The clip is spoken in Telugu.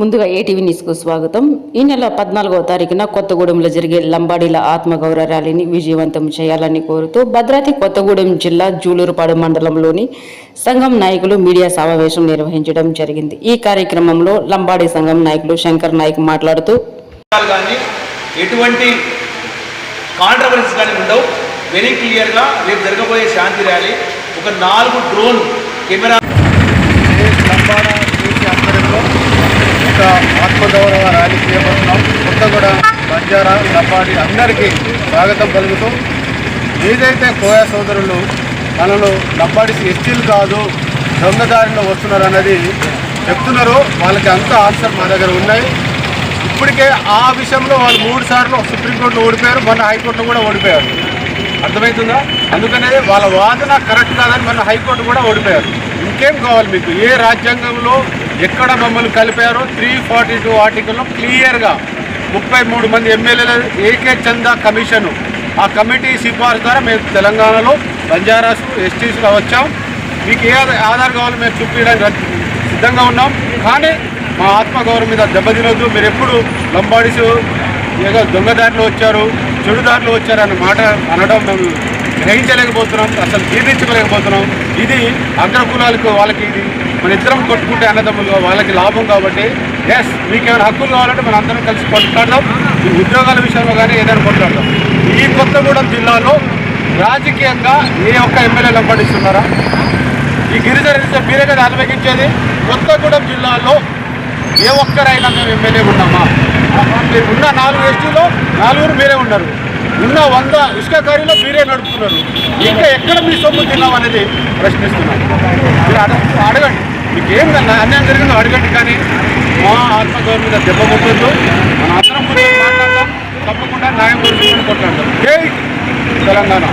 ముందుగా ఏటీవీ న్యూస్కు స్వాగతం. ఈ నెల పద్నాలుగవ తారీఖున కొత్తగూడెంలో జరిగే లంబాడీల ఆత్మగౌరవ ర్యాలీని విజయవంతం చేయాలని కోరుతూ భద్రాద్రి కొత్తగూడెం జిల్లా జూలూరుపాడు మండలంలోని సంఘం నాయకులు మీడియా సమావేశం నిర్వహించడం జరిగింది. ఈ కార్యక్రమంలో లంబాడీ సంఘం నాయకులు శంకర్ నాయక్ మాట్లాడుతూ ఎటువంటి కాంట్రవర్సీస్ కానీ ఉండవు. వెరీ క్లియర్గా రేపు జరగబోయే శాంతి ర్యాలీ ఒక నాలుగు డ్రోన్ కెమెరా ఒక ఆత్మగౌరవ ర్యాలీ చేపడుతున్నాం. కొత్తగూడ బంజారా లంబాడి అందరికీ స్వాగతం పలుకుతూ ఏదైతే కోయా సోదరులు మనలో నప్పాడి ఎస్టీలు కాదు దొంగదారిలో వస్తున్నారు అన్నది చెప్తున్నారు. వాళ్ళకి అంత ఆన్సర్ మా దగ్గర ఉన్నాయి. ఇప్పటికే ఆ విషయంలో వాళ్ళు మూడు సార్లు సుప్రీంకోర్టులో ఓడిపోయారు. మొన్న హైకోర్టులో కూడా ఓడిపోయారు. అర్థమవుతుందా? అందుకనే వాళ్ళ వాదన కరెక్ట్ కాదని మన హైకోర్టు కూడా ఓడిపోయారు. ఇంకేం కావాలి మీకు? ఏ రాజ్యాంగంలో ఎక్కడ మమ్మల్ని కలిపారో త్రీ ఫార్టీ టూ ఆర్టికల్లో క్లియర్గా ముప్పై మూడు మంది ఎమ్మెల్యేల ఏకే చందా కమిషను. ఆ కమిటీ సిఫార్సు ద్వారా మేము తెలంగాణలో బంజారాస్ ఎస్టీస్లో వచ్చాం. మీకు ఏ ఆధార్ కావాలో మేము చూపించడానికి సిద్ధంగా ఉన్నాం. కానీ మా ఆత్మగౌరవం మీద దెబ్బతినొద్దు మీరు ఎప్పుడు లంబాడీసు ఏదో దొంగదారిలో వచ్చారు చెడుదారిలో వచ్చారు అన్న మాట అనడం మేము గ్రహించలేకపోతున్నాం. అసలు జీర్ణించుకోలేకపోతున్నాం ఇది అగ్రకులాలకు వాళ్ళకి ఇది మన ఇద్దరం కొట్టుకుంటే అన్నదమ్ములు వాళ్ళకి లాభం కాబట్టి ఎస్ మీకేమైనా హక్కులు కావాలంటే మనం అందరం కలిసి కొట్లాడదాం. ఈ ఉద్యోగాల విషయంలో కానీ ఏదైనా కొట్లాడదాం. ఈ కొత్తగూడెం జిల్లాలో రాజకీయంగా ఏ ఒక్క ఎమ్మెల్యేలు లంబాడిస్తున్నారా ఈ గిరిజన రిజర్వ్ మీరే కదా ఆలోచించేది కొత్తగూడెం జిల్లాలో ఏ ఒక్కరైనా మేము ఎమ్మెల్యే ఉన్నామా? ఉన్న నాలుగు ఎస్టీలో నాలుగురు మీరే ఉన్నారు. ఉన్న వంద ఇసుక కారీలో మీరే నడుపుతున్నారు. ఇంకా ఎక్కడ మీ సొమ్ము తిన్నాం అనేది ప్రశ్నిస్తున్నాను. మీరు అడగండి. మీకేం అన్యాయం జరిగిందో అడగండి కానీ మా ఆత్మగౌరవం మీద దెబ్బ కొట్టద్దు. మన అందరం కూర్చొని మాట్లాడదాం. తప్పకుండా న్యాయం గురించి కొట్లాడదాం జై తెలంగాణ.